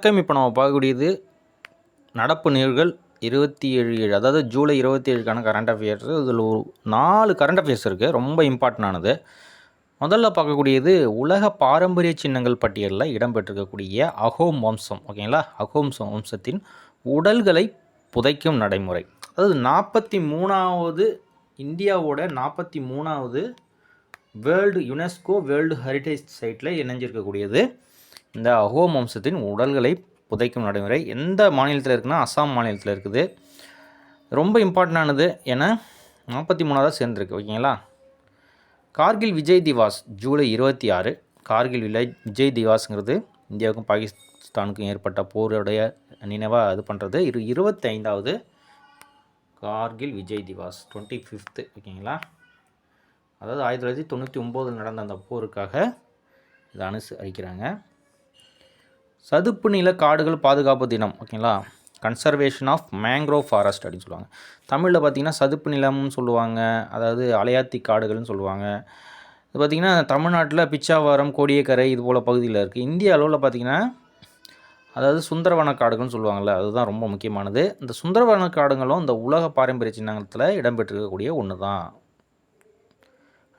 வணக்கம் இப்போ நம்ம பார்க்கக்கூடியது நடப்பு நிகழ்வுகள் இருபத்தி ஏழு ஏழு அதாவது ஜூலை இருபத்தி ஏழுக்கான கரண்ட் அஃபேர்ஸ் இதில் ஒரு நாலு கரண்ட் அஃபேர்ஸ் இருக்குது ரொம்ப இம்பார்ட்டண்டானது முதல்ல பார்க்கக்கூடியது உலக பாரம்பரிய சின்னங்கள் பட்டியலில் இடம்பெற்றிருக்கக்கூடிய அகோம் வம்சம் ஓகேங்களா அகோம் வம்சத்தின் உடல்களை புதைக்கும் நடைமுறை. அதாவது நாற்பத்தி மூணாவது இந்தியாவோட நாற்பத்தி மூணாவது வேர்ல்டு யுனெஸ்கோ வேர்ல்டு ஹெரிட்டேஜ் சைட்டில் இணைஞ்சிருக்கக்கூடியது. இந்த அகோம் வம்சத்தின் உடல்களை புதைக்கும் நடைமுறை எந்த மாநிலத்தில் இருக்குன்னா அஸ்ஸாம் மாநிலத்தில் இருக்குது. ரொம்ப இம்பார்ட்டண்டானது ஏன்னா நாற்பத்தி மூணாவதாக சேர்ந்துருக்கு ஓகேங்களா? கார்கில் விஜய் திவாஸ் ஜூலை இருபத்தி ஆறு. கார்கில் விலை விஜய் திவாஸ்ங்கிறது இந்தியாவுக்கும் பாகிஸ்தானுக்கும் ஏற்பட்ட போருடைய நினைவாக இது பண்ணுறது இரு இருபத்தி ஐந்தாவது கார்கில் விஜய் திவாஸ் டுவெண்ட்டி ஃபிஃப்த்து ஓகேங்களா? அதாவது ஆயிரத்தி தொள்ளாயிரத்தி தொண்ணூற்றி ஒம்போதில் நடந்த அந்த போருக்காக இதை அனுசரிக்கிறாங்க சதுப்பு நில காடுகள் பாதுகாப்பு தினம் ஓகேங்களா? கன்சர்வேஷன் ஆஃப் மேங்க்ரோவ் ஃபாரஸ்ட் அப்படின்னு சொல்லுவாங்க. தமிழில் பார்த்திங்கன்னா சதுப்பு நிலம்னு சொல்லுவாங்க அதாவது அலையாத்தி காடுகள்னு சொல்லுவாங்க. இது பார்த்திங்கன்னா தமிழ்நாட்டில் பிச்சாவரம் கோடியக்கரை இது போல் பகுதியில் இருக்குது இந்திய அளவில் பார்த்திங்கன்னா அதாவது சுந்தரவன காடுகள்னு சொல்லுவாங்கள்ல அதுதான் ரொம்ப முக்கியமானது. இந்த சுந்தரவன காடுகளும் இந்த உலக பாரம்பரிய சின்னத்தில் இடம்பெற்றிருக்கக்கூடிய ஒன்று தான்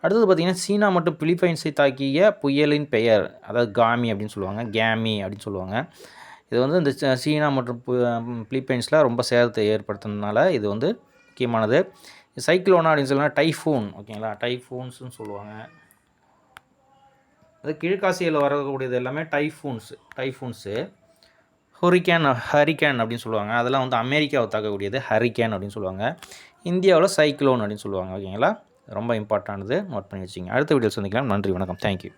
அடுத்தது பார்த்திங்கன்னா சீனா மற்றும் பிலிப்பைன்ஸை தாக்கிய புயலின் பெயர் அதாவது காமி அப்படின்னு சொல்லுவாங்க. கேமி அப்படின்னு சொல்லுவாங்க. இது வந்து இந்த சீனா மற்றும் பிலிப்பைன்ஸில் ரொம்ப சேதத்தை ஏற்படுத்துனதுனால இது வந்து முக்கியமானது. சைக்ளோனா அப்படின்னு சொல்லலாம் டைஃபூன் ஓகேங்களா? டைஃபூன்ஸ்னு சொல்லுவாங்க. அது கிழக்காசியில் வரக்கூடியது எல்லாமே டைஃபூன்ஸ் டைஃபூன்ஸு. ஹொரிகேன் ஹரிக்கேன் அப்படின்னு சொல்லுவாங்க. அதெல்லாம் வந்து அமெரிக்காவை தாக்கக்கூடியது ஹரிக்கேன் அப்படின்னு சொல்லுவாங்க. இந்தியாவில் சைக்ளோன் அப்படின்னு சொல்லுவாங்க ஓகேங்களா? ரொம்ப இம்பார்ட்டானது நோட் பண்ணி வச்சுங்க. அடுத்த வீடியோ சந்திக்கலாம். நன்றி வணக்கம். தேங்க்யூ